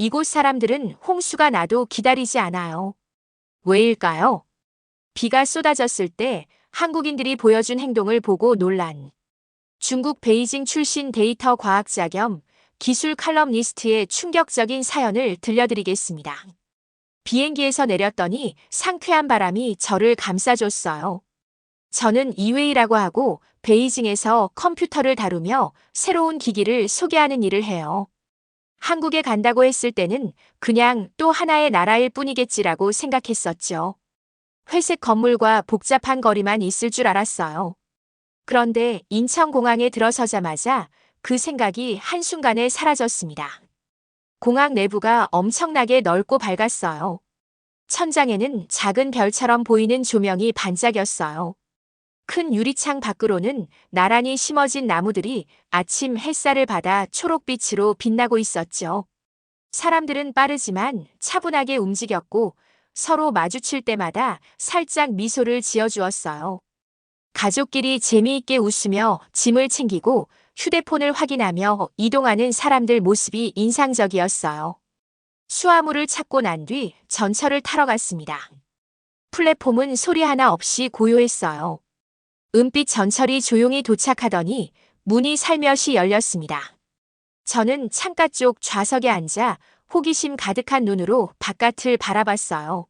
이곳 사람들은 홍수가 나도 기다리지 않아요. 왜일까요? 비가 쏟아졌을 때 한국인들이 보여준 행동을 보고 논란. 중국 베이징 출신 데이터 과학자 겸 기술 칼럼니스트의 충격적인 사연을 들려드리겠습니다. 비행기에서 내렸더니 상쾌한 바람이 저를 감싸줬어요. 저는 이웨이라고 하고 베이징에서 컴퓨터를 다루며 새로운 기기를 소개하는 일을 해요. 한국에 간다고 했을 때는 그냥 또 하나의 나라일 뿐이겠지라고 생각했었죠. 회색 건물과 복잡한 거리만 있을 줄 알았어요. 그런데 인천공항에 들어서자마자 그 생각이 한순간에 사라졌습니다. 공항 내부가 엄청나게 넓고 밝았어요. 천장에는 작은 별처럼 보이는 조명이 반짝였어요. 큰 유리창 밖으로는 나란히 심어진 나무들이 아침 햇살을 받아 초록빛으로 빛나고 있었죠. 사람들은 빠르지만 차분하게 움직였고 서로 마주칠 때마다 살짝 미소를 지어주었어요. 가족끼리 재미있게 웃으며 짐을 챙기고 휴대폰을 확인하며 이동하는 사람들 모습이 인상적이었어요. 수화물을 찾고 난 뒤 전철을 타러 갔습니다. 플랫폼은 소리 하나 없이 고요했어요. 은빛 전철이 조용히 도착하더니 문이 살며시 열렸습니다. 저는 창가 쪽 좌석에 앉아 호기심 가득한 눈으로 바깥을 바라봤어요.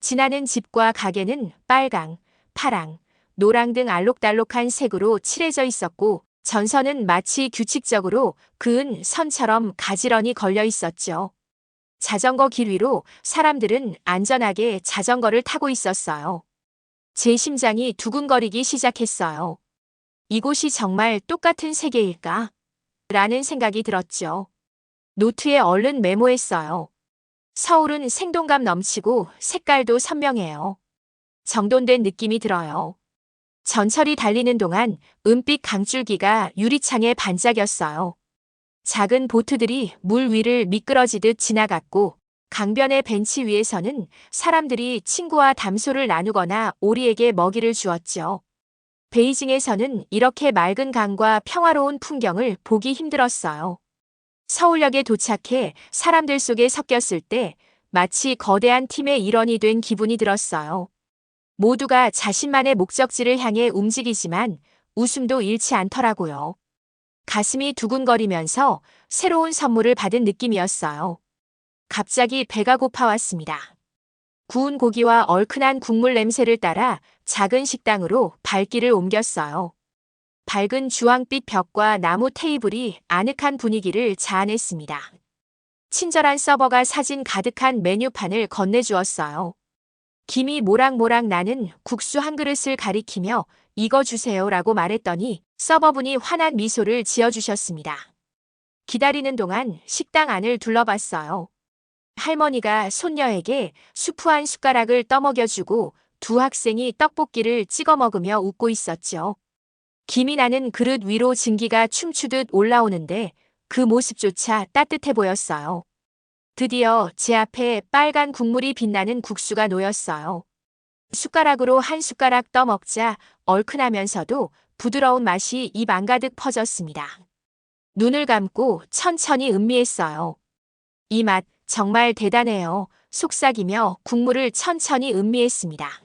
지나는 집과 가게는 빨강, 파랑, 노랑 등 알록달록한 색으로 칠해져 있었고 전선은 마치 규칙적으로 그은 선처럼 가지런히 걸려 있었죠. 자전거 길 위로 사람들은 안전하게 자전거를 타고 있었어요. 제 심장이 두근거리기 시작했어요. 이곳이 정말 똑같은 세계일까? 라는 생각이 들었죠. 노트에 얼른 메모했어요. 서울은 생동감 넘치고 색깔도 선명해요. 정돈된 느낌이 들어요. 전철이 달리는 동안 은빛 강줄기가 유리창에 반짝였어요. 작은 보트들이 물 위를 미끄러지듯 지나갔고 강변의 벤치 위에서는 사람들이 친구와 담소를 나누거나 오리에게 먹이를 주었죠. 베이징에서는 이렇게 맑은 강과 평화로운 풍경을 보기 힘들었어요. 서울역에 도착해 사람들 속에 섞였을 때 마치 거대한 팀의 일원이 된 기분이 들었어요. 모두가 자신만의 목적지를 향해 움직이지만 웃음도 잃지 않더라고요. 가슴이 두근거리면서 새로운 선물을 받은 느낌이었어요. 갑자기 배가 고파왔습니다. 구운 고기와 얼큰한 국물 냄새를 따라 작은 식당으로 발길을 옮겼어요. 밝은 주황빛 벽과 나무 테이블이 아늑한 분위기를 자아냈습니다. 친절한 서버가 사진 가득한 메뉴판을 건네주었어요. 김이 모락모락 나는 국수 한 그릇을 가리키며 이거 주세요 라고 말했더니 서버분이 환한 미소를 지어주셨습니다. 기다리는 동안 식당 안을 둘러봤어요. 할머니가 손녀에게 수프 한 숟가락을 떠먹여주고 두 학생이 떡볶이를 찍어 먹으며 웃고 있었죠. 김이 나는 그릇 위로 증기가 춤추듯 올라오는데 그 모습조차 따뜻해 보였어요. 드디어 제 앞에 빨간 국물이 빛나는 국수가 놓였어요. 숟가락으로 한 숟가락 떠먹자 얼큰하면서도 부드러운 맛이 입 안가득 퍼졌습니다. 눈을 감고 천천히 음미했어요. 이 맛 정말 대단해요. 속삭이며 국물을 천천히 음미했습니다.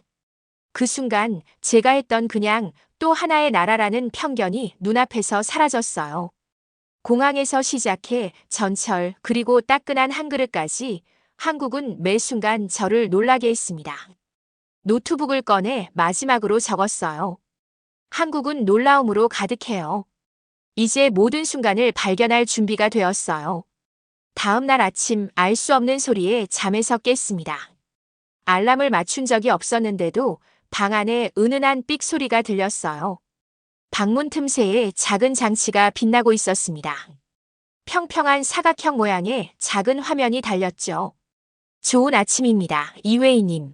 그 순간 제가 했던 그냥 또 하나의 나라라는 편견이 눈앞에서 사라졌어요. 공항에서 시작해 전철 그리고 따끈한 한 그릇까지 한국은 매 순간 저를 놀라게 했습니다. 노트북을 꺼내 마지막으로 적었어요. 한국은 놀라움으로 가득해요. 이제 모든 순간을 발견할 준비가 되었어요. 다음 날 아침 알 수 없는 소리에 잠에서 깼습니다. 알람을 맞춘 적이 없었는데도 방 안에 은은한 삑 소리가 들렸어요. 방문 틈새에 작은 장치가 빛나고 있었습니다. 평평한 사각형 모양의 작은 화면이 달렸죠. 좋은 아침입니다. 이웨이님.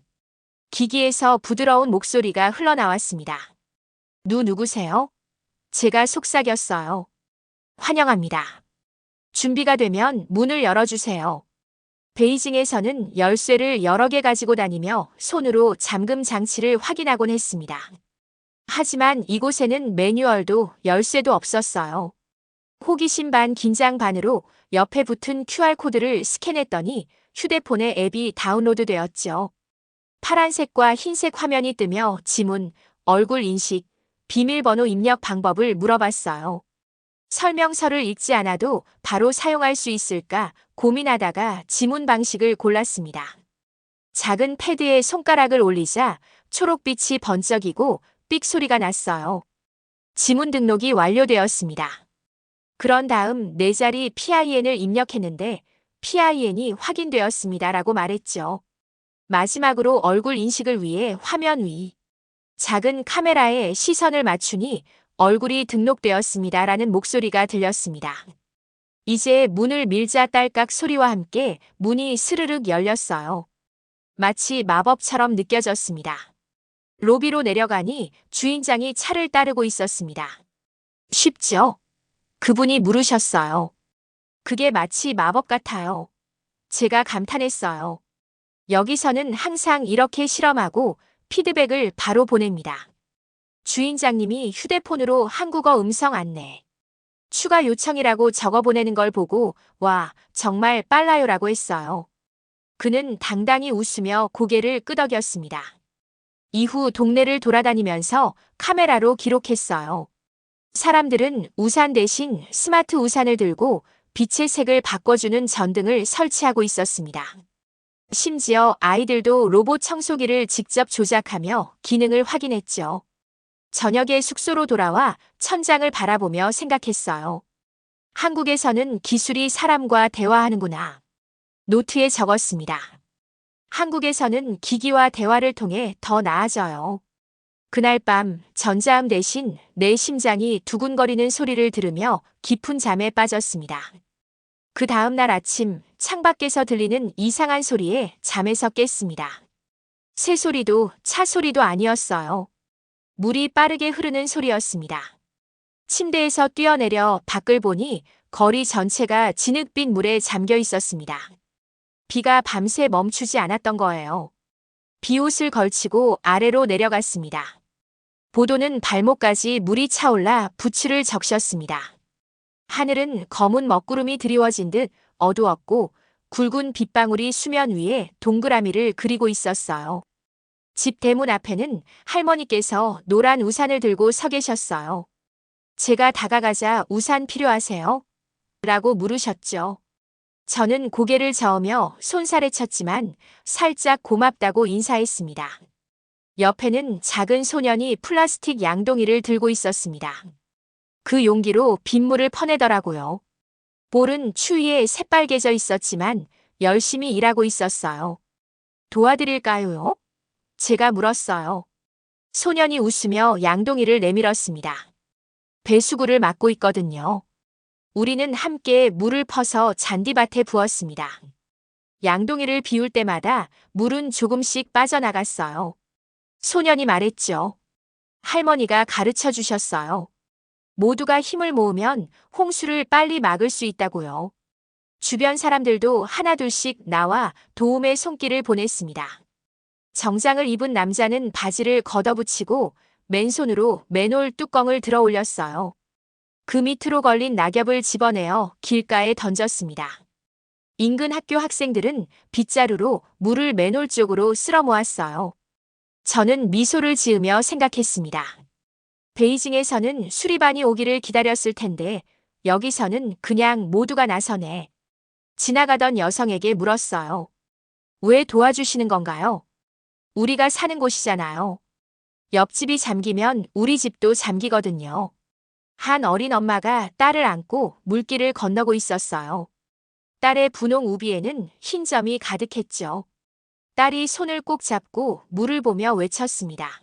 기기에서 부드러운 목소리가 흘러나왔습니다. 누 누구세요? 제가 속삭였어요. 환영합니다. 준비가 되면 문을 열어주세요. 베이징에서는 열쇠를 여러 개 가지고 다니며 손으로 잠금 장치를 확인하곤 했습니다. 하지만 이곳에는 매뉴얼도 열쇠도 없었어요. 호기심 반 긴장 반으로 옆에 붙은 QR코드를 스캔했더니 휴대폰에 앱이 다운로드 되었죠. 파란색과 흰색 화면이 뜨며 지문, 얼굴 인식, 비밀번호 입력 방법을 물어봤어요. 설명서를 읽지 않아도 바로 사용할 수 있을까 고민하다가 지문 방식을 골랐습니다. 작은 패드에 손가락을 올리자 초록빛이 번쩍이고 삑 소리가 났어요. 지문 등록이 완료되었습니다. 그런 다음 네 자리 PIN을 입력했는데 PIN이 확인되었습니다. 라고 말했죠. 마지막으로 얼굴 인식을 위해 화면 위 작은 카메라에 시선을 맞추니 얼굴이 등록되었습니다. 라는 목소리가 들렸습니다. 이제 문을 밀자 딸깍 소리와 함께 문이 스르륵 열렸어요. 마치 마법처럼 느껴졌습니다. 로비로 내려가니 주인장이 차를 따르고 있었습니다. 쉽죠? 그분이 물으셨어요. 그게 마치 마법 같아요. 제가 감탄했어요. 여기서는 항상 이렇게 실험하고 피드백을 바로 보냅니다. 주인장님이 휴대폰으로 한국어 음성 안내. 추가 요청이라고 적어 보내는 걸 보고, 와, 정말 빨라요라고 했어요. 그는 당당히 웃으며 고개를 끄덕였습니다. 이후 동네를 돌아다니면서 카메라로 기록했어요. 사람들은 우산 대신 스마트 우산을 들고 빛의 색을 바꿔주는 전등을 설치하고 있었습니다. 심지어 아이들도 로봇 청소기를 직접 조작하며 기능을 확인했죠. 저녁에 숙소로 돌아와 천장을 바라보며 생각했어요. 한국에서는 기술이 사람과 대화하는구나. 노트에 적었습니다. 한국에서는 기기와 대화를 통해 더 나아져요. 그날 밤 전자음 대신 내 심장이 두근거리는 소리를 들으며 깊은 잠에 빠졌습니다. 그 다음 날 아침 창밖에서 들리는 이상한 소리에 잠에서 깼습니다. 새 소리도 차 소리도 아니었어요. 물이 빠르게 흐르는 소리였습니다. 침대에서 뛰어내려 밖을 보니 거리 전체가 진흙빛 물에 잠겨 있었습니다. 비가 밤새 멈추지 않았던 거예요. 비옷을 걸치고 아래로 내려갔습니다. 보도는 발목까지 물이 차올라 부츠를 적셨습니다. 하늘은 검은 먹구름이 드리워진 듯 어두웠고 굵은 빗방울이 수면 위에 동그라미를 그리고 있었어요. 집 대문 앞에는 할머니께서 노란 우산을 들고 서 계셨어요. 제가 다가가자 우산 필요하세요? 라고 물으셨죠. 저는 고개를 저으며 손살에 쳤지만 살짝 고맙다고 인사했습니다. 옆에는 작은 소년이 플라스틱 양동이를 들고 있었습니다. 그 용기로 빗물을 퍼내더라고요. 볼은 추위에 새빨개져 있었지만 열심히 일하고 있었어요. 도와드릴까요? 제가 물었어요. 소년이 웃으며 양동이를 내밀었습니다. 배수구를 막고 있거든요. 우리는 함께 물을 퍼서 잔디밭에 부었습니다. 양동이를 비울 때마다 물은 조금씩 빠져나갔어요. 소년이 말했죠. 할머니가 가르쳐 주셨어요. 모두가 힘을 모으면 홍수를 빨리 막을 수 있다고요. 주변 사람들도 하나둘씩 나와 도움의 손길을 보냈습니다. 정장을 입은 남자는 바지를 걷어붙이고 맨손으로 맨홀 뚜껑을 들어 올렸어요. 그 밑으로 걸린 낙엽을 집어내어 길가에 던졌습니다. 인근 학교 학생들은 빗자루로 물을 맨홀 쪽으로 쓸어 모았어요. 저는 미소를 지으며 생각했습니다. 베이징에서는 수리반이 오기를 기다렸을 텐데 여기서는 그냥 모두가 나서네. 지나가던 여성에게 물었어요. 왜 도와주시는 건가요? 우리가 사는 곳이잖아요. 옆집이 잠기면 우리 집도 잠기거든요. 한 어린 엄마가 딸을 안고 물길을 건너고 있었어요. 딸의 분홍 우비에는 흰 점이 가득했죠. 딸이 손을 꼭 잡고 물을 보며 외쳤습니다.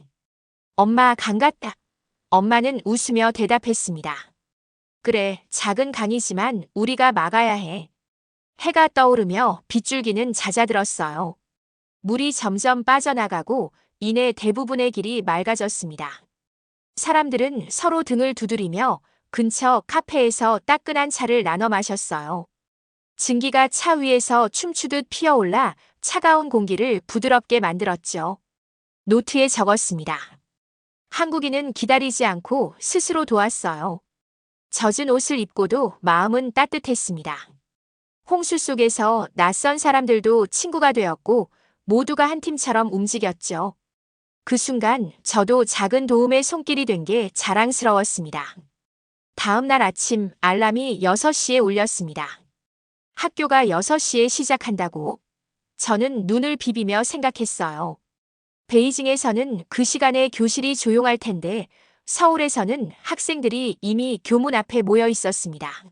엄마 강 같다. 엄마는 웃으며 대답했습니다. 그래, 작은 강이지만 우리가 막아야 해. 해가 떠오르며 빗줄기는 잦아들었어요. 물이 점점 빠져나가고 이내 대부분의 길이 맑아졌습니다. 사람들은 서로 등을 두드리며 근처 카페에서 따끈한 차를 나눠 마셨어요. 증기가 차 위에서 춤추듯 피어올라 차가운 공기를 부드럽게 만들었죠. 노트에 적었습니다. 한국인은 기다리지 않고 스스로 도왔어요. 젖은 옷을 입고도 마음은 따뜻했습니다. 홍수 속에서 낯선 사람들도 친구가 되었고 모두가 한 팀처럼 움직였죠. 그 순간 저도 작은 도움의 손길이 된 게 자랑스러웠습니다. 다음 날 아침 알람이 6시에 울렸습니다. 학교가 6시에 시작한다고 저는 눈을 비비며 생각했어요. 베이징에서는 그 시간에 교실이 조용할 텐데 서울에서는 학생들이 이미 교문 앞에 모여 있었습니다.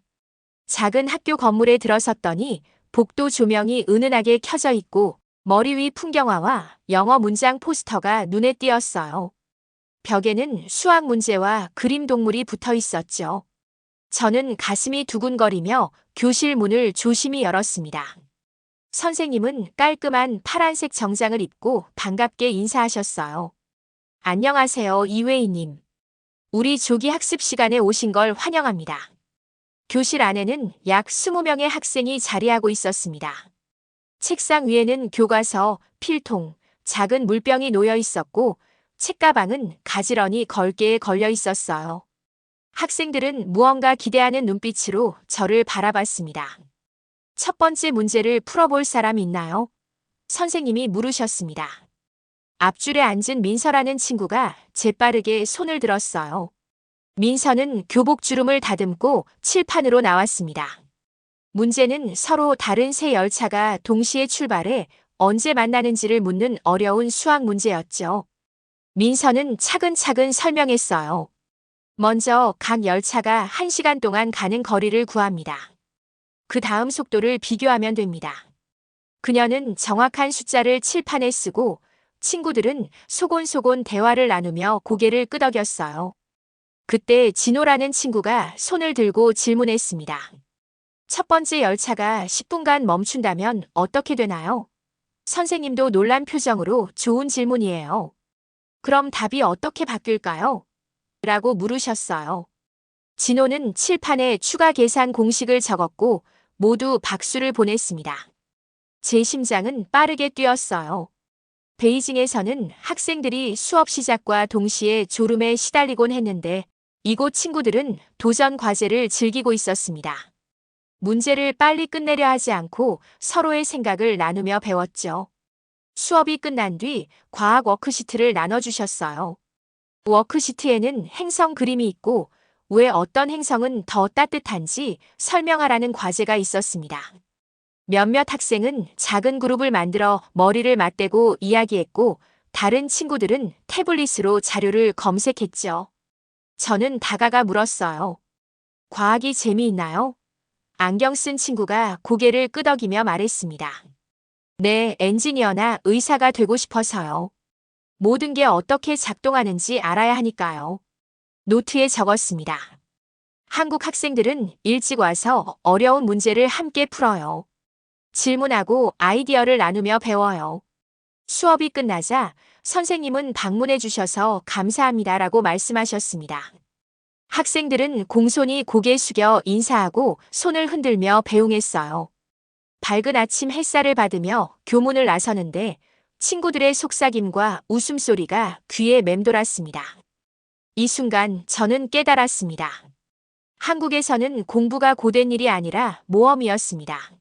작은 학교 건물에 들어섰더니 복도 조명이 은은하게 켜져 있고 머리 위 풍경화와 영어 문장 포스터가 눈에 띄었어요. 벽에는 수학 문제와 그림 동물이 붙어 있었죠. 저는 가슴이 두근거리며 교실 문을 조심히 열었습니다. 선생님은 깔끔한 파란색 정장을 입고 반갑게 인사하셨어요. 안녕하세요, 이회희님. 우리 조기 학습 시간에 오신 걸 환영합니다. 교실 안에는 약 20명의 학생이 자리하고 있었습니다. 책상 위에는 교과서, 필통, 작은 물병이 놓여 있었고 책가방은 가지런히 걸개에 걸려 있었어요. 학생들은 무언가 기대하는 눈빛으로 저를 바라봤습니다. 첫 번째 문제를 풀어볼 사람 있나요? 선생님이 물으셨습니다. 앞줄에 앉은 민서라는 친구가 재빠르게 손을 들었어요. 민서는 교복 주름을 다듬고 칠판으로 나왔습니다. 문제는 서로 다른 세 열차가 동시에 출발해 언제 만나는지를 묻는 어려운 수학 문제였죠. 민서는 차근차근 설명했어요. 먼저 각 열차가 1시간 동안 가는 거리를 구합니다. 그 다음 속도를 비교하면 됩니다. 그녀는 정확한 숫자를 칠판에 쓰고 친구들은 소곤소곤 대화를 나누며 고개를 끄덕였어요. 그때 진호라는 친구가 손을 들고 질문했습니다. 첫 번째 열차가 10분간 멈춘다면 어떻게 되나요? 선생님도 놀란 표정으로 좋은 질문이에요. 그럼 답이 어떻게 바뀔까요? 라고 물으셨어요. 진호는 칠판에 추가 계산 공식을 적었고 모두 박수를 보냈습니다. 제 심장은 빠르게 뛰었어요. 베이징에서는 학생들이 수업 시작과 동시에 졸음에 시달리곤 했는데 이곳 친구들은 도전 과제를 즐기고 있었습니다. 문제를 빨리 끝내려 하지 않고 서로의 생각을 나누며 배웠죠. 수업이 끝난 뒤 과학 워크시트를 나눠주셨어요. 워크시트에는 행성 그림이 있고 왜 어떤 행성은 더 따뜻한지 설명하라는 과제가 있었습니다. 몇몇 학생은 작은 그룹을 만들어 머리를 맞대고 이야기했고 다른 친구들은 태블릿으로 자료를 검색했죠. 저는 다가가 물었어요. 과학이 재미있나요? 안경 쓴 친구가 고개를 끄덕이며 말했습니다. 네, 엔지니어나 의사가 되고 싶어서요. 모든 게 어떻게 작동하는지 알아야 하니까요. 노트에 적었습니다. 한국 학생들은 일찍 와서 어려운 문제를 함께 풀어요. 질문하고 아이디어를 나누며 배워요. 수업이 끝나자 선생님은 방문해 주셔서 감사합니다라고 말씀하셨습니다. 학생들은 공손히 고개 숙여 인사하고 손을 흔들며 배웅했어요. 밝은 아침 햇살을 받으며 교문을 나서는데 친구들의 속삭임과 웃음소리가 귀에 맴돌았습니다. 이 순간 저는 깨달았습니다. 한국에서는 공부가 고된 일이 아니라 모험이었습니다.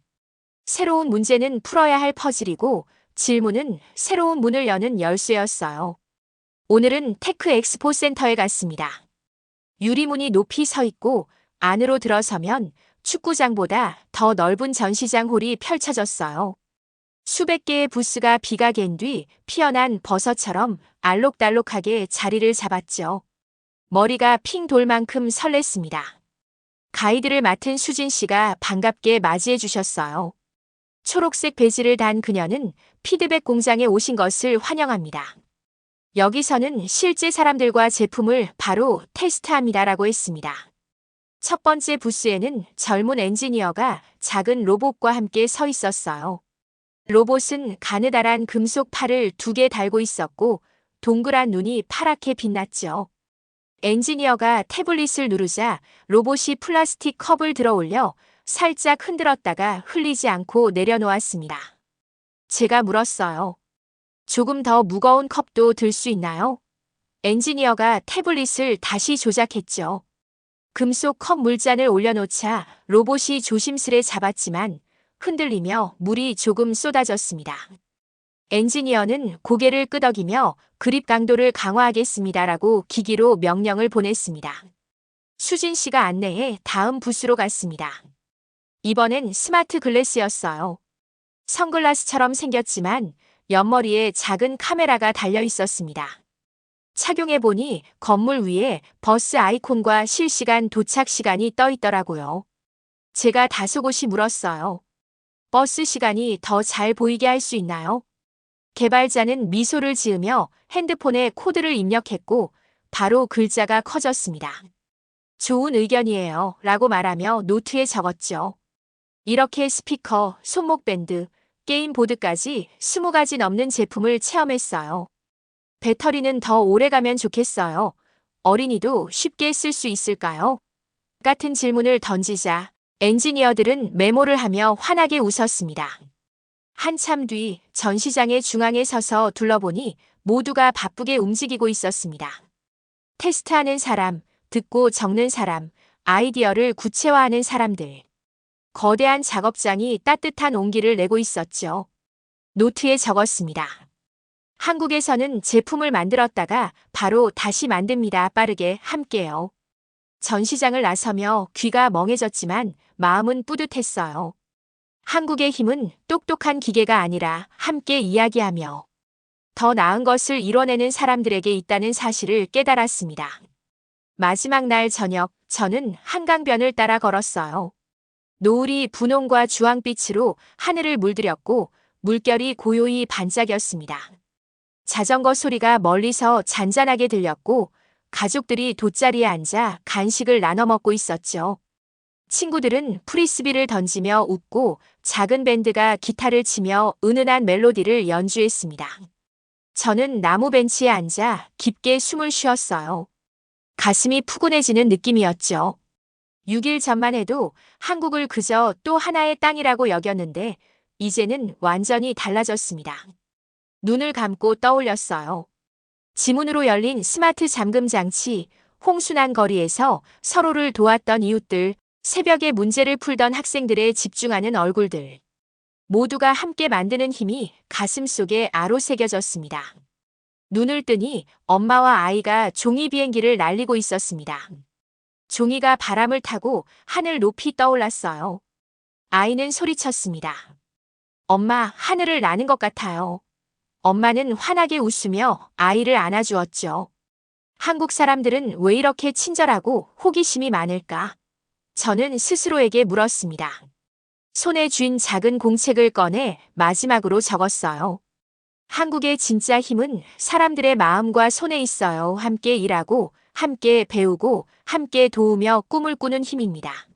새로운 문제는 풀어야 할 퍼즐이고 질문은 새로운 문을 여는 열쇠였어요. 오늘은 테크 엑스포 센터에 갔습니다. 유리문이 높이 서 있고 안으로 들어서면 축구장보다 더 넓은 전시장 홀이 펼쳐졌어요. 수백 개의 부스가 비가 갠 뒤 피어난 버섯처럼 알록달록하게 자리를 잡았죠. 머리가 핑 돌 만큼 설렜습니다. 가이드를 맡은 수진 씨가 반갑게 맞이해 주셨어요. 초록색 베지를 단 그녀는 피드백 공장에 오신 것을 환영합니다. 여기서는 실제 사람들과 제품을 바로 테스트합니다라고 했습니다. 첫 번째 부스에는 젊은 엔지니어가 작은 로봇과 함께 서 있었어요. 로봇은 가느다란 금속 팔을 두 개 달고 있었고 동그란 눈이 파랗게 빛났죠. 엔지니어가 태블릿을 누르자 로봇이 플라스틱 컵을 들어 올려 살짝 흔들었다가 흘리지 않고 내려놓았습니다. 제가 물었어요. 조금 더 무거운 컵도 들 수 있나요? 엔지니어가 태블릿을 다시 조작했죠. 금속 컵 물잔을 올려놓자 로봇이 조심스레 잡았지만 흔들리며 물이 조금 쏟아졌습니다. 엔지니어는 고개를 끄덕이며 그립 강도를 강화하겠습니다라고 기기로 명령을 보냈습니다. 수진 씨가 안내해 다음 부스로 갔습니다. 이번엔 스마트 글래스였어요. 선글라스처럼 생겼지만 옆머리에 작은 카메라가 달려 있었습니다. 착용해보니 건물 위에 버스 아이콘과 실시간 도착 시간이 떠 있더라고요. 제가 다소곳이 물었어요. 버스 시간이 더 잘 보이게 할 수 있나요? 개발자는 미소를 지으며 핸드폰에 코드를 입력했고 바로 글자가 커졌습니다. 좋은 의견이에요. 라고 말하며 노트에 적었죠. 이렇게 스피커, 손목밴드, 게임 보드까지 20가지 넘는 제품을 체험했어요. 배터리는 더 오래 가면 좋겠어요. 어린이도 쉽게 쓸 수 있을까요? 같은 질문을 던지자 엔지니어들은 메모를 하며 환하게 웃었습니다. 한참 뒤 전시장의 중앙에 서서 둘러보니 모두가 바쁘게 움직이고 있었습니다. 테스트하는 사람, 듣고 적는 사람, 아이디어를 구체화하는 사람들. 거대한 작업장이 따뜻한 온기를 내고 있었죠. 노트에 적었습니다. 한국에서는 제품을 만들었다가 바로 다시 만듭니다. 빠르게 함께요. 전시장을 나서며 귀가 멍해졌지만 마음은 뿌듯했어요. 한국의 힘은 똑똑한 기계가 아니라 함께 이야기하며 더 나은 것을 이뤄내는 사람들에게 있다는 사실을 깨달았습니다. 마지막 날 저녁, 저는 한강변을 따라 걸었어요. 노을이 분홍과 주황빛으로 하늘을 물들였고 물결이 고요히 반짝였습니다. 자전거 소리가 멀리서 잔잔하게 들렸고 가족들이 돗자리에 앉아 간식을 나눠 먹고 있었죠. 친구들은 프리스비를 던지며 웃고 작은 밴드가 기타를 치며 은은한 멜로디를 연주했습니다. 저는 나무 벤치에 앉아 깊게 숨을 쉬었어요. 가슴이 푸근해지는 느낌이었죠. 6일 전만 해도 한국을 그저 또 하나의 땅이라고 여겼는데 이제는 완전히 달라졌습니다. 눈을 감고 떠올렸어요. 지문으로 열린 스마트 잠금 장치, 홍순한 거리에서 서로를 도왔던 이웃들, 새벽에 문제를 풀던 학생들의 집중하는 얼굴들. 모두가 함께 만드는 힘이 가슴 속에 아로 새겨졌습니다. 눈을 뜨니 엄마와 아이가 종이 비행기를 날리고 있었습니다. 종이가 바람을 타고 하늘 높이 떠올랐어요. 아이는 소리쳤습니다. 엄마, 하늘을 나는 것 같아요. 엄마는 환하게 웃으며 아이를 안아주었죠. 한국 사람들은 왜 이렇게 친절하고 호기심이 많을까? 저는 스스로에게 물었습니다. 손에 쥔 작은 공책을 꺼내 마지막으로 적었어요. 한국의 진짜 힘은 사람들의 마음과 손에 있어요. 함께 일하고, 함께 배우고, 함께 도우며 꿈을 꾸는 힘입니다.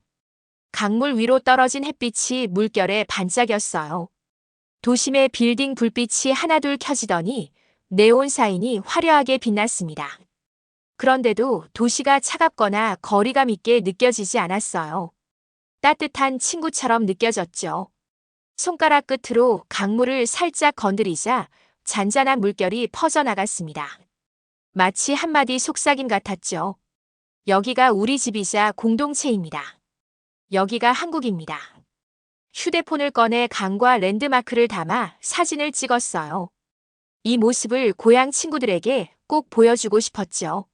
강물 위로 떨어진 햇빛이 물결에 반짝였어요. 도심의 빌딩 불빛이 하나둘 켜지더니 네온 사인이 화려하게 빛났습니다. 그런데도 도시가 차갑거나 거리감 있게 느껴지지 않았어요. 따뜻한 친구처럼 느껴졌죠. 손가락 끝으로 강물을 살짝 건드리자 잔잔한 물결이 퍼져나갔습니다. 마치 한마디 속삭임 같았죠. 여기가 우리 집이자 공동체입니다. 여기가 한국입니다. 휴대폰을 꺼내 강과 랜드마크를 담아 사진을 찍었어요. 이 모습을 고향 친구들에게 꼭 보여주고 싶었죠.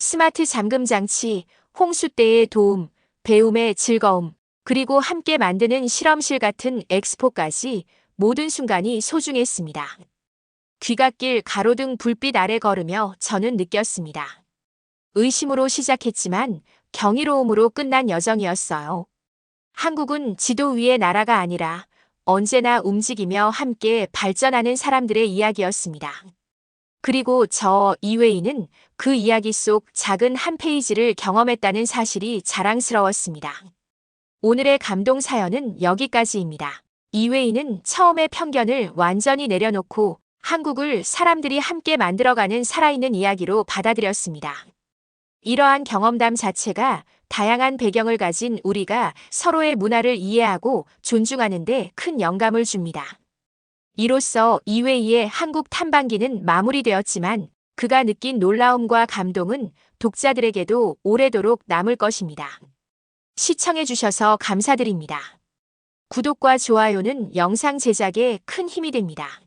스마트 잠금 장치, 홍수 때의 도움, 배움의 즐거움, 그리고 함께 만드는 실험실 같은 엑스포까지 모든 순간이 소중했습니다. 귀갓길 가로등 불빛 아래 걸으며 저는 느꼈습니다. 의심으로 시작했지만 경이로움으로 끝난 여정이었어요. 한국은 지도 위의 나라가 아니라 언제나 움직이며 함께 발전하는 사람들의 이야기였습니다. 그리고 저 이웨이는 그 이야기 속 작은 한 페이지를 경험했다는 사실이 자랑스러웠습니다. 오늘의 감동 사연은 여기까지입니다. 이웨이는 처음의 편견을 완전히 내려놓고 한국을 사람들이 함께 만들어가는 살아있는 이야기로 받아들였습니다. 이러한 경험담 자체가 다양한 배경을 가진 우리가 서로의 문화를 이해하고 존중하는 데 큰 영감을 줍니다. 이로써 이웨이의 한국 탐방기는 마무리되었지만 그가 느낀 놀라움과 감동은 독자들에게도 오래도록 남을 것입니다. 시청해주셔서 감사드립니다. 구독과 좋아요는 영상 제작에 큰 힘이 됩니다.